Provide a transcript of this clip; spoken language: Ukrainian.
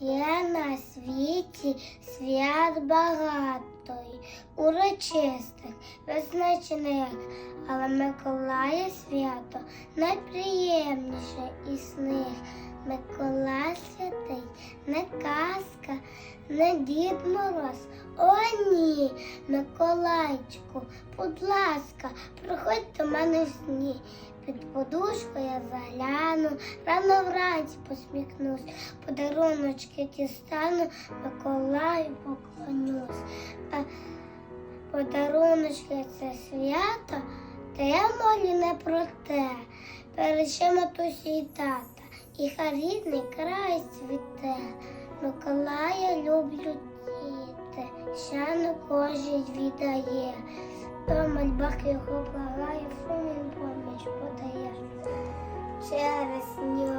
Є на світі свят багато урочистих, визначених, але Миколая свято найприємніше із них. Миколай святий, не казка, не Дід Мороз. О, ні, Миколайчику, будь ласка, приходь до мене в сні. Під подушку я загляну, рано вранці посміхнусь, подаруночки дістану, Миколаю поклонюсь. А подаруночки це свято, та я молю не про те. Перече матусі й тата, і хай рідний край цвіте. Миколая люблю діти, ще не кожен віддає. То мольбах його благає, фумін поміч подає. Через нього